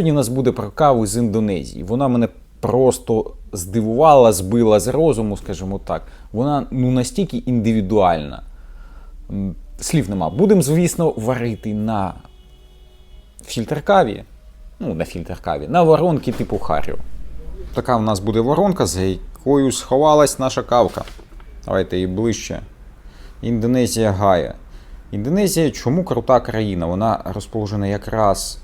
Сьогодні у нас буде про каву з Індонезії. Вона мене просто здивувала, збила з розуму, скажімо так. Вона ну настільки індивідуальна. Слів нема. Будемо, звісно, варити на фільтр каві. Ну, на фільтр каві, на воронки типу Харіо. Така в нас буде воронка, за якою сховалась наша кавка. Давайте її ближче. Індонезія Гая. Індонезія чому крута країна? Вона розположена якраз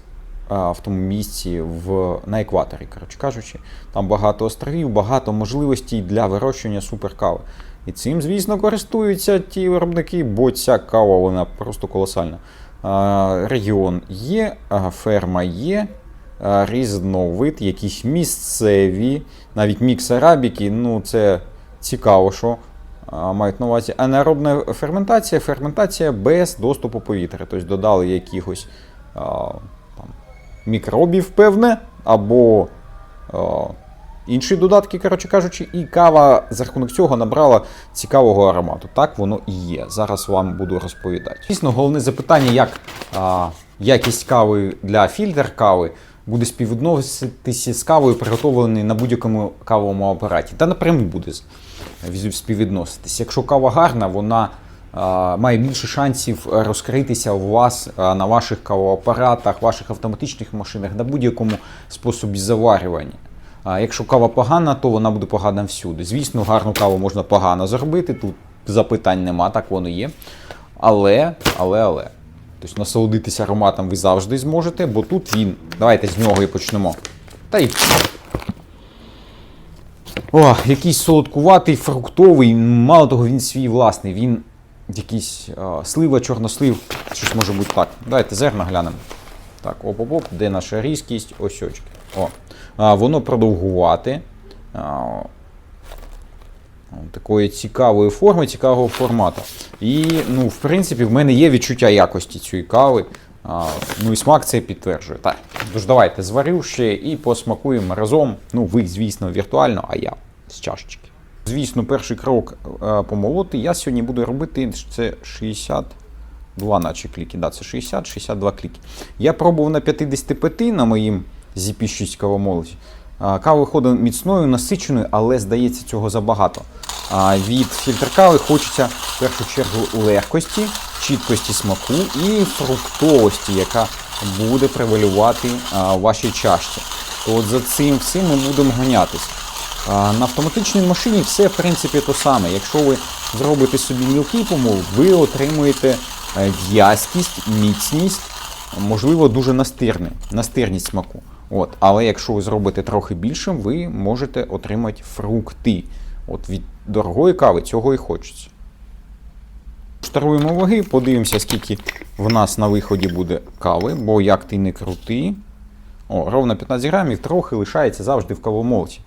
в тому місці в, на екваторі, коротше кажучи. Там багато островів, багато можливостей для вирощування суперкави. І цим, звісно, користуються ті виробники, бо ця кава вона просто колосальна. Регіон є, ферма є, різновид, якісь місцеві, навіть мікс арабіки, ну це цікаво, що мають на увазі. Анаеробна ферментація, ферментація без доступу повітря. Тобто додали якихось мікробів, певне, або а, інші додатки, коротше кажучи, і кава за рахунок цього набрала цікавого аромату. Так воно і є. Зараз вам буду розповідати. Звісно, головне запитання, як а, якість кави для фільтр кави буде співвідноситися з кавою, приготовленою на будь-якому кавовому апараті. Та напряму буде співвідноситись. Якщо кава гарна, вона має більше шансів розкритися у вас на ваших кавоапаратах, ваших автоматичних машинах, на будь-якому способі заварювання. Якщо кава погана, то вона буде погана всюди. Звісно, гарну каву можна погано зробити, тут запитань нема, так воно є. Але, але, але. Тобто насолодитися ароматом ви завжди зможете, бо тут він. Давайте з нього і почнемо. Та й. О, якийсь солодкуватий, фруктовий. Мало того, він свій власний. Він якийсь а, слива, чорнослив. Щось може бути так. Давайте зерна глянемо. Так, оп-оп-оп, де наша різкість? Ось очки. О. А, воно продовгувате. А, такої цікавої форми, цікавого формату. І, ну, в принципі, в мене є відчуття якості цієї кави. А, ну і смак це підтверджує. Так, тож давайте зварю ще і посмакуємо разом. Ну, ви, звісно, віртуально, а я з чашечки. Звісно, перший крок е, помолоти. Я сьогодні буду робити це 62, наче кліки. Да, це 60-62 кліки. Я пробував на 55 на моїм ZP6 кавомолоті. А, Кава виходить міцною, насиченою, але здається цього забагато. Від фільтр кави хочеться в першу чергу легкості, чіткості смаку і фруктовості, яка буде превалювати в вашій чашці. От за цим всім ми будемо ганятись. На автоматичній машині все в принципі то саме. Якщо ви зробите собі мілкий помол, ви отримуєте е, в'язкість, міцність, можливо, дуже настирне, настирність смаку. От, але якщо ви зробите трохи більшим, ви можете отримати фрукти. От від дорогої кави цього і хочеться. Штаруємо ваги, подивимося, скільки в нас на виході буде кави, бо як ти не крути. О, ровно 15 грамів, трохи лишається завжди в кавомолці.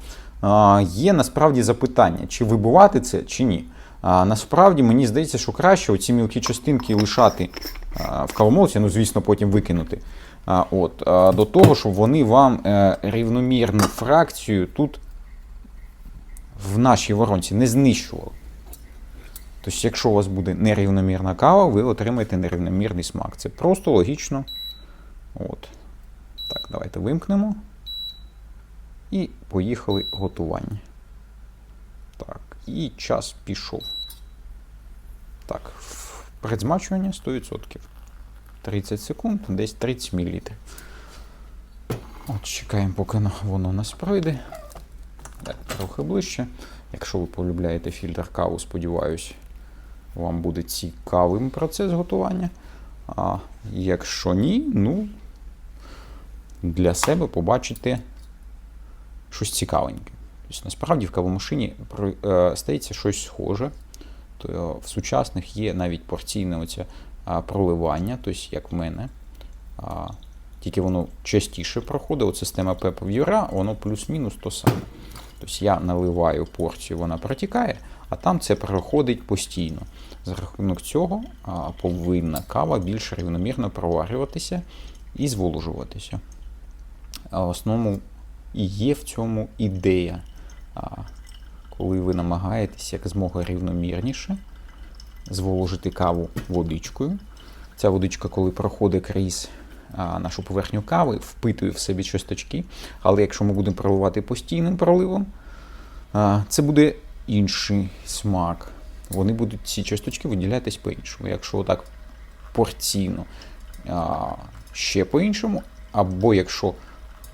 Є насправді запитання, чи вибивати це, чи ні. Насправді мені здається, що краще оці мілкі частинки лишати в кавомолці, ну, звісно, потім викинути. От, до того, щоб вони вам е, рівномірну фракцію тут в нашій воронці не знищували. Тобто, якщо у вас буде нерівномірна кава, ви отримаєте нерівномірний смак. Це просто логічно. От. Так, давайте вимкнемо. І поїхали готування. Так, і час пішов. Так, предзмачування 100%. 30 секунд, десь 30 мл. От, чекаємо, поки воно нас пройде. Так, трохи ближче. Якщо ви полюбляєте фільтр каву, сподіваюсь, вам буде цікавим процес готування. А якщо ні, ну для себе побачите щось цікавеньке. Тобто, насправді в кавомашині е, стається щось схоже. То е, в сучасних є навіть порційне оце проливання, тобто як в мене. Тільки воно частіше проходить. От система PEP воно плюс-мінус то саме. Тобто я наливаю порцію, вона протікає, а там це проходить постійно. За рахунок цього повинна кава більш рівномірно проварюватися і зволожуватися. В основному і є в цьому ідея, коли ви намагаєтесь як змога рівномірніше зволожити каву водичкою. Ця водичка, коли проходить крізь нашу поверхню кави, впитує в себе часточки. Але якщо ми будемо проливати постійним проливом, це буде інший смак. Вони будуть ці часточки виділятись по-іншому. Якщо отак порційно ще по-іншому, або якщо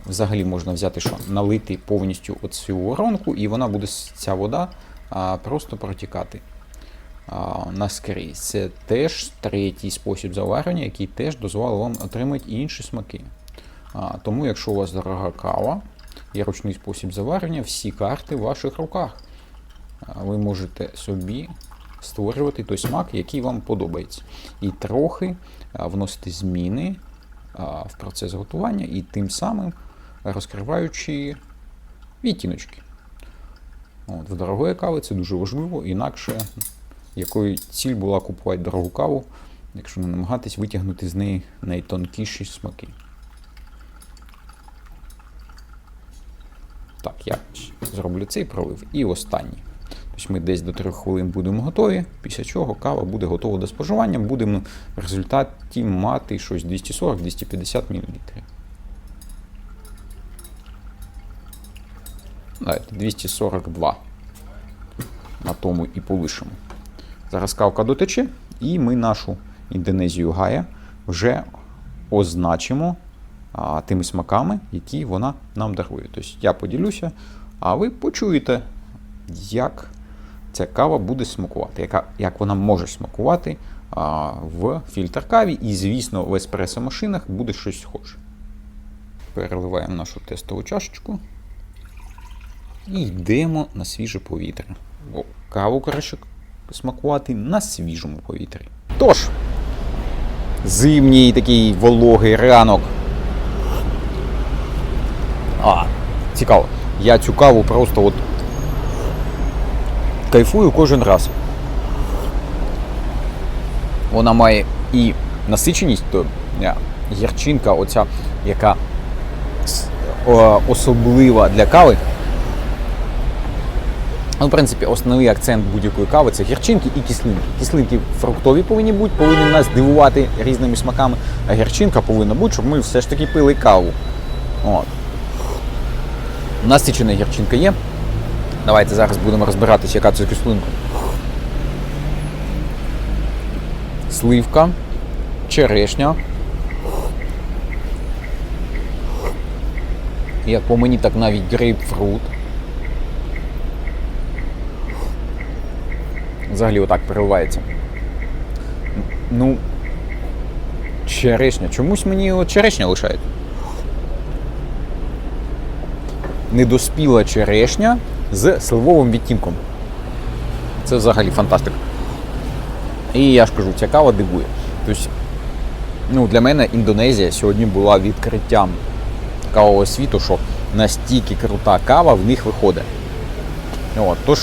взагалі можна взяти, що налити повністю оцю воронку, і вона буде ця вода просто протікати наскрізь. Це теж третій спосіб заварення, який теж дозволить вам отримати інші смаки. Тому, якщо у вас дорога кава, є ручний спосіб заварення, всі карти в ваших руках. Ви можете собі створювати той смак, який вам подобається. І трохи вносити зміни в процес готування і тим самим розкриваючи відтіночки. От, в дорогої кави це дуже важливо, інакше якою ціль була купувати дорогу каву, якщо не намагатись витягнути з неї найтонкіші смаки. Так, я зроблю цей пролив і останній. Тобто ми десь до 3 хвилин будемо готові, після чого кава буде готова до споживання, будемо в результаті мати щось 240-250 мл. Давайте 242. На тому і полишимо. Зараз кавка дотече, і ми нашу Індонезію Гая вже означимо а, тими смаками, які вона нам дарує. Тобто я поділюся, а ви почуєте, як ця кава буде смакувати, яка, як вона може смакувати а, в фільтр каві. І, звісно, в еспресо-машинах буде щось схоже. Переливаємо нашу тестову чашечку. І йдемо на свіже повітря. О, каву краще смакувати на свіжому повітрі. Тож, зимній такий вологий ранок. А, цікаво. Я цю каву просто от кайфую кожен раз. Вона має і насиченість, то е, гірчинка, оця, яка особлива для кави. Ну, в принципі, основний акцент будь-якої кави це гірчинки і кислинки. Кислинки фруктові повинні бути, повинні нас дивувати різними смаками, а гірчинка повинна бути, щоб ми все ж таки пили каву. От. Насичена гірчинка є. Давайте зараз будемо розбиратися, яка це кислинка. Сливка, черешня. Як по мені, так навіть грейпфрут. Взагалі отак переливається. Ну. Черешня. Чомусь мені от черешня лишають. Недоспіла черешня з сливовим відтінком. Це взагалі фантастика. І я ж кажу, ця кава дивує. Тобто, ну, для мене Індонезія сьогодні була відкриттям кавового світу, що настільки крута кава в них виходить. От, тож,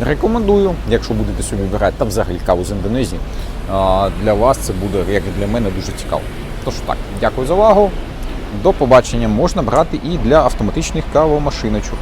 рекомендую, якщо будете собі вибирати, та взагалі каву з Індонезії, для вас це буде, як і для мене, дуже цікаво. Тож так, дякую за увагу. До побачення можна брати і для автоматичних кавомашиночок.